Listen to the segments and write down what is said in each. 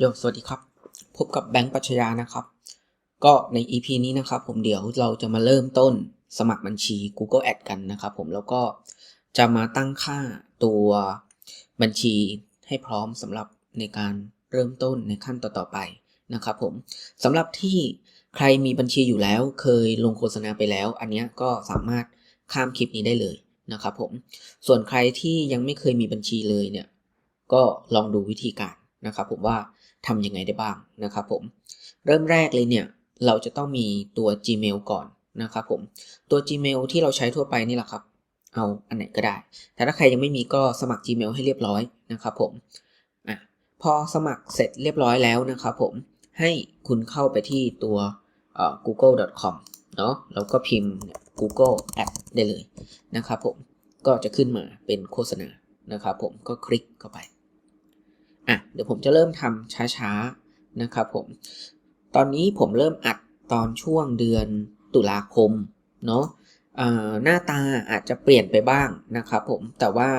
โยสวัสดีครับ พบกับแบงค์ปัชญานะครับ ก็ใน EP นี้นะครับ ผมเดี๋ยวเราจะมาเริ่มต้นสมัครบัญชี Google Ad กันนะครับ ผมแล้วก็จะมาตั้งค่าตัวบัญชีให้พร้อมสำหรับในการเริ่มต้นในขั้นต่อๆไปนะครับผมสำหรับที่ใครมีบัญชีอยู่แล้วเคยลงโฆษณาไปแล้ว อันเนี้ยก็สามารถข้ามคลิปนี้ได้เลยนะครับผมส่วนใครที่ยังไม่เคยมีบัญชีเลยเนี่ยก็ลองดูวิธีการนะครับผมว่า ทำยังไงได้บ้างนะครับผม เริ่มแรกเลยเนี่ย เราจะต้องมีตัว Gmail ก่อนนะครับผม ตัว Gmail ที่เราใช้ทั่วไปนี่แหละครับ เอาอันไหนก็ได้ แต่ถ้าใครยังไม่มีก็สมัคร Gmail ให้เรียบร้อยนะครับผมอพอสมัครเสร็จเรียบร้อยแล้วนะครับผม ให้คุณเข้าไปที่ตัว google.com เนาะแล้วก็พิมพ์ Google Ad ได้เลยนะครับผม ก็จะขึ้นมาเป็นโฆษณานะครับผม ก็คลิกเข้าไป อะเดี๋ยวผมจะเริ่มทำช้าๆนะครับผม ตอนนี้ผมเริ่มอัดตอนช่วงเดือนตุลาคมเนาะหน้าตาอาจจะเปลี่ยนไปบ้างนะครับผมแต่ว่า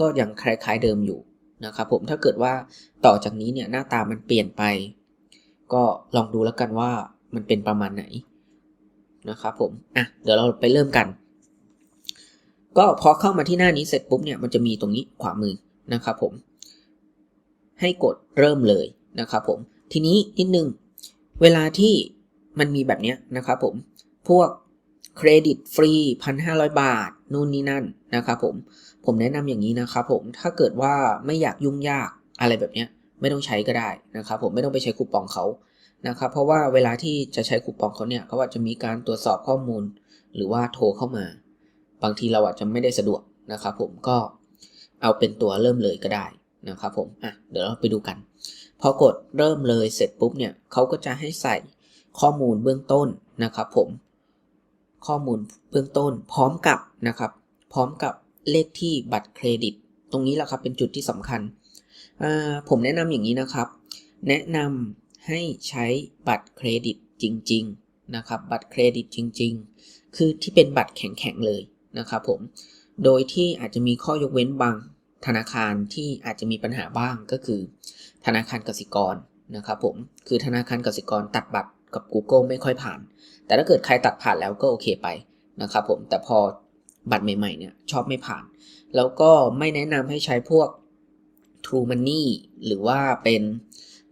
ก็ยังคล้ายๆเดิมอยู่นะครับผมถ้าเกิดว่าต่อจากนี้เนี่ยหน้าตามันเปลี่ยนไป ก็ลองดูแล้วกันว่ามันเป็นประมาณไหนนะครับผมอะเดี๋ยวเราไปเริ่มกัน ก็พอเข้ามาที่หน้านี้เสร็จปุ๊บเนี่ยมันจะมีตรงนี้ขวามือนะครับผม ให้กดเริ่มเลยนะครับผม ทีนี้นิดนึง เวลาที่มันมีแบบนี้นะครับผม พวกเครดิตฟรีพันห้าร้อยบาท นู่นนี่นั่นนะครับผม ผมแนะนำอย่างนี้นะครับผม ถ้าเกิดว่าไม่อยากยุ่งยากอะไรแบบนี้ไม่ต้องใช้ก็ได้นะครับผมไม่ต้องไปใช้คูปองเขานะครับเพราะว่าเวลาที่จะใช้คูปองเขาเนี่ยเขาอาจจะมีการตรวจสอบข้อมูล หรือว่าโทรเข้ามา บางทีเราอาจจะไม่ได้สะดวกนะครับผมก็เอาเป็นตัวเริ่มเลยก็ได้ นะครับผมอะเดี๋ยวเราไปดูกัน พอกดเริ่มเลยเสร็จปุ๊บเนี่ยเขาก็จะให้ใส่ข้อมูลเบื้องต้นนะครับผม ข้อมูลเบื้องต้นพร้อมกับนะครับ พร้อมกับเลขที่บัตรเครดิต ตรงนี้แหละครับเป็นจุดที่สำคัญ ผมแนะนำอย่างนี้นะครับ แนะนำให้ใช้บัตรเครดิตจริง ๆ นะครับ บัตรเครดิตจริง ๆ คือที่เป็นบัตรแข็งๆเลยนะครับผม โดยที่อาจจะมีข้อยกเว้นบาง ธนาคารที่อาจจะมีปัญหาบ้างก็คือ ธนาคารกสิกรนะครับผมคือธนาคารกสิกรตัดบัตรกับ Google ไม่ค่อยผ่าน แต่ถ้าเกิดใครตัดผ่านแล้วก็โอเคไปนะครับผมแต่พอบัตรใหม่ๆเนี่ยชอบไม่ผ่าน แล้วก็ไม่แนะนำให้ใช้พวก True Money หรือว่าเป็น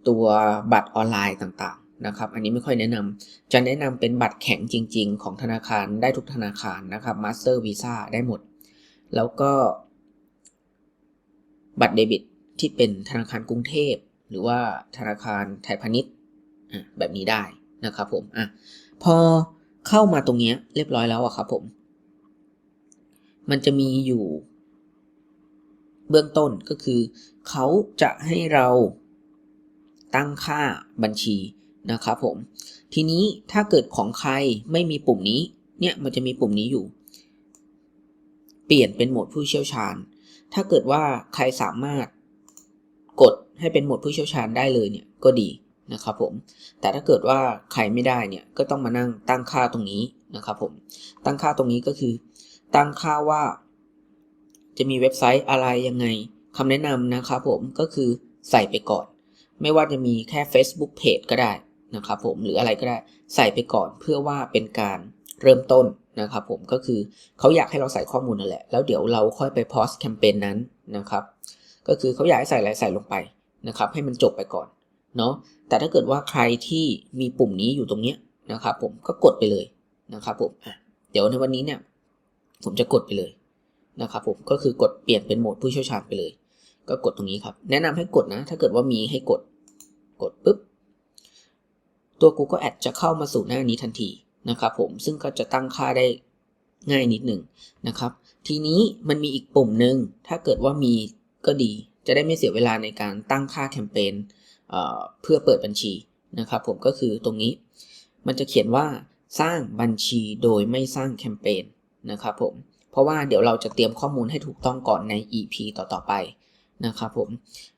ตัวบัตรออนไลน์ต่างๆนะครับ อันนี้ไม่ค่อยแนะนำจะแนะนำเป็นบัตรแข็งจริง ๆ ของธนาคารได้ทุกธนาคารนะครับ Master Visa ได้หมด แล้วก็ บัตรเดบิตที่เป็นธนาคารกรุงเทพ หรือว่าธนาคารไทยพาณิชย์แบบนี้ได้นะครับผมอะพอเข้ามาตรงนี้เรียบร้อยแล้วอะครับผม มันจะมีอยู่ เบื้องต้นก็คือ เขาจะให้เราตั้งค่าบัญชีนะครับผม ทีนี้ถ้าเกิดของใครไม่มีปุ่มนี้ เนี่ยมันจะมีปุ่มนี้อยู่ เปลี่ยนเป็นโหมดผู้เชี่ยวชาญ ถ้าเกิดว่าใครสามารถกดให้เป็นหมดผู้เชี่ยวชาญได้เลยเนี่ยก็ดีนะครับผม แต่ถ้าเกิดว่าใครไม่ได้เนี่ยก็ต้องมานั่งตั้งค่าตรงนี้นะครับผม ตั้งค่าตรงนี้ก็คือ ตั้งค่าว่า จะมีเว็บไซต์อะไรยังไงคำแนะนำนะครับผมก็คือใส่ไปก่อน ไม่ว่าจะมีแค่ Facebook Page ก็ได้นะครับผมหรืออะไรก็ได้ใส่ไปก่อนเพื่อว่าเป็นการเริ่มต้น นะครับผมก็คือเขาอยากให้เราใส่ข้อมูลนั่นแหละ แล้วเดี๋ยวเราค่อยไปโพสแคมเปญนั้นนะครับ ก็คือเขาอยากให้ใส่อะไรใส่ลงไปนะครับ ให้มันจบไปก่อนเนาะแต่ถ้าเกิดว่าใครที่มีปุ่มนี้อยู่ตรงนี้นะครับ ผมก็กดไปเลยนะครับผมอะเดี๋ยวในวันนี้เนี่ยผมจะกดไปเลยนะครับผมก็คือกดเปลี่ยนเป็นโหมดผู้เชี่ยวชาญไปเลย ก็กดตรงนี้ครับ แนะนำให้กดนะ ถ้าเกิดว่ามีให้กดกดปุ๊บตัว Google Ad จะเข้ามาสู่หน้านี้ทันที นะครับผมซึ่งก็จะตั้งค่าได้ง่ายนิดหนึ่งนะครับ ทีนี้มันมีอีกปุ่มหนึ่งถ้าเกิดว่ามีก็ดี จะได้ไม่เสียเวลาในการตั้งค่าแคมเปญเเพื่อเปิดบัญชีนะครับผมก็คือตรงนี้ มันจะเขียนว่าสร้างบัญชีโดยไม่สร้างแคมเปญนะครับผมเพราะว่าเดี๋ยวเราจะเตรียมข้อมูลให้ถูกต้องก่อนใน EP ต่อๆไปนะครับผม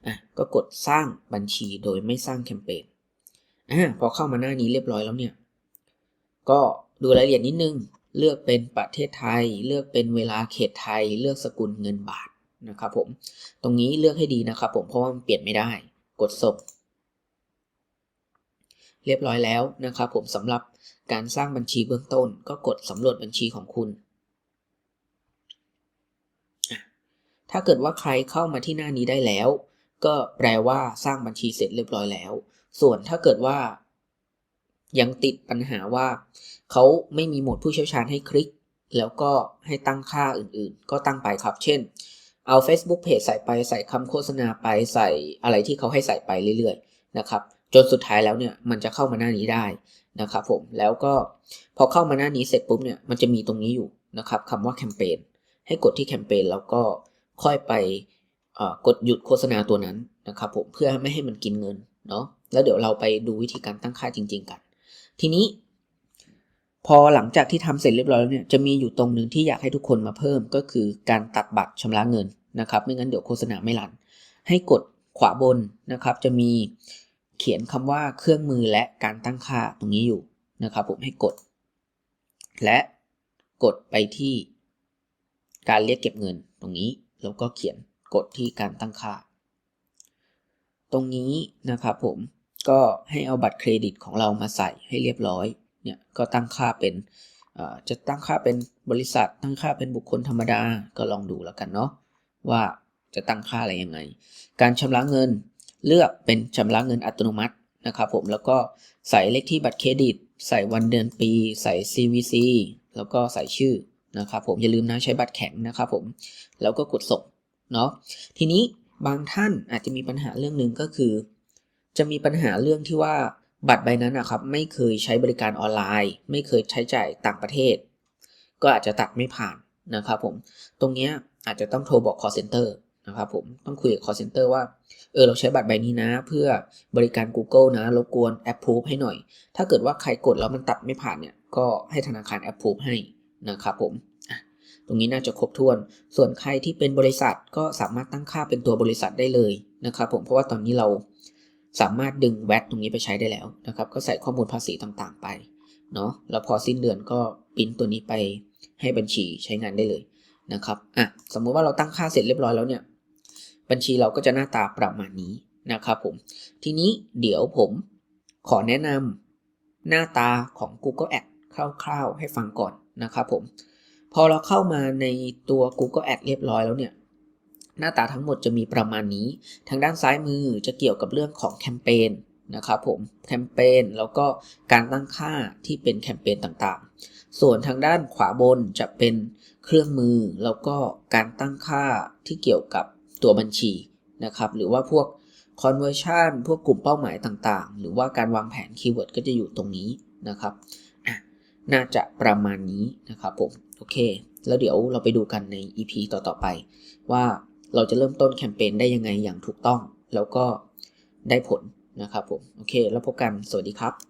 อะก็กดสร้างบัญชีโดยไม่สร้างแคมเปญอ่าพอเข้ามาหน้านี้เรียบร้อยแล้วเนี่ย ก็ดูรายละเอียดนิดนึง เลือกเป็นประเทศไทย เลือกเป็นเวลาเขตไทย เลือกสกุลเงินบาทนะครับผมตรงนี้เลือกให้ดีนะครับผมเพราะว่ามันเปลี่ยนไม่ได้ กดส่งรียบร้อยแล้วนะครับผมสำหรับการสร้างบัญชีเบื้องต้น ก็กดสำรวจบัญชีของคุณ ถ้าเกิดว่าใครเข้ามาที่หน้านี้ได้แล้ว ก็แปลว่าสร้างบัญชีเสร็จเรียบร้อยแล้ว ส่วนถ้าเกิดว่า ยังติดปัญหาว่า เขาไม่มีโหมดผู้เชี่ยวชาญให้คลิก แล้วก็ให้ตั้งค่าอื่นๆ ก็ตั้งไปครับ เช่น เอา Facebook Page ใส่ไปใส่คำโฆษณาไปใส่อะไรที่เขาให้ใส่ไปเรื่อยๆนะครับจนสุดท้ายแล้วเนี่ยมันจะเข้ามาหน้านี้ได้นะครับผมแล้วก็พอเข้ามาหน้านี้เสร็จปุ๊บเนี่ยมันจะมีตรงนี้อยู่นะครับคำว่าแคมเปญให้กดที่แคมเปญแล้วก็ค่อยไปกดหยุดโฆษณาตัวนั้นนะครับผมเพื่อไม่ให้มันกินเงินเนาะแล้วเดี๋ยวเราไปดูวิธีการตั้งค่าจริง ๆ กัน ทีนี้ พอหลังจากที่ทำเสร็จเรียบร้อยแล้วเนี่ยจะมีอยู่ตรงหนึ่งที่อยากให้ทุกคนมาเพิ่มก็คือการตัดบัตรชำระเงินนะครับ ไม่งั้นเดี๋ยวโฆษณาไม่รัน ให้กดขวาบนนะครับ จะมีเขียนคำว่าเครื่องมือและการตั้งค่าตรงนี้อยู่นะครับ ผมให้กด และกดไปที่การเรียกเก็บเงินตรงนี้ แล้วก็เขียนกดที่การตั้งค่า ตรงนี้นะครับผม ก็ให้เอาบัตรเครดิตของเรามาใส่ให้เรียบร้อยเนี่ยก็ตั้งค่าเป็นจะตั้งค่าเป็นบริษัท ตั้งค่าเป็นบุคคลธรรมดาก็ลองดูแล้วกันเนาะว่าจะตั้งค่าอะไรยังไง การชำระเงินเลือกเป็นชำระเงินอัตโนมัตินะครับผมแล้วก็ใส่เลขที่บัตรเครดิต ใส่วันเดือนปี ใส่ CVC แล้วก็ใส่ชื่อนะครับผมอย่าลืมนะใช้บัตรแข็งนะครับผมแล้วก็กดส่งเนาะทีนี้บางท่านอาจจะมีปัญหาเรื่องหนึ่งก็คือ จะมีปัญหาเรื่องที่ว่าบัตรใบนั้นนะครับไม่เคยใช้บริการออนไลน์ ไม่เคยใช้จ่ายต่างประเทศ ก็อาจจะตัดไม่ผ่านนะครับผมตรงนี้อาจจะต้องโทรบอก call center นะครับผมต้องคุยกับ call center ว่าเออเราใช้บัตรใบนี้นะ เพื่อบริการ Google นะรบกวน approve ให้หน่อย ถ้าเกิดว่าใครกดแล้วมันตัดไม่ผ่านเนี่ยก็ให้ธนาคาร approve ให้นะครับผมตรงนี้น่าจะครบถ้วน ส่วนใครที่เป็นบริษัทก็สามารถตั้งค่าเป็นตัวบริษัทได้เลยนะครับผมเพราะว่าตอนนี้เรา สามารถดึงแวตตรงนี้ไปใช้ได้แล้วนะครับ ก็ใส่ข้อมูลภาษีต่างๆไปเนาะแล้วพอสิ้นเดือนก็ปิ้นตัวนี้ไปให้บัญชีใช้งานได้เลยนะครับอะสมมุติว่าเราตั้งค่าเสร็จเรียบร้อยแล้วเนี่ยบัญชีเราก็จะหน้าตาประมาณนี้นะครับผม ทีนี้เดี๋ยวผมขอแนะนำหน้าตาของ Google Ad คร่าวๆให้ฟังก่อนนะครับผม พอเราเข้ามาในตัว Google Ad เรียบร้อยแล้วเนี่ย หน้าตาทั้งหมดจะมีประมาณนี้ ทางด้านซ้ายมือจะเกี่ยวกับเรื่องของแคมเปญนะครับผมแคมเปญแล้วก็การตั้งค่าที่เป็นแคมเปญต่างๆ ส่วนทางด้านขวาบนจะเป็นเครื่องมือแล้วก็การตั้งค่าที่เกี่ยวกับตัวบัญชีนะครับหรือว่าพวก conversion พวกกลุ่มเป้าหมายต่างๆ หรือว่าการวางแผนคีย์เวิร์ดก็จะอยู่ตรงนี้นะครับอะน่าจะประมาณนี้นะครับผม โอเค แล้วเดี๋ยวเราไปดูกันใน EP ต่อๆไปว่า เราจะเริ่มต้นแคมเปญได้ยังไงอย่างถูกต้อง แล้วก็ได้ผลนะครับผม โอเค แล้วพบกัน สวัสดีครับ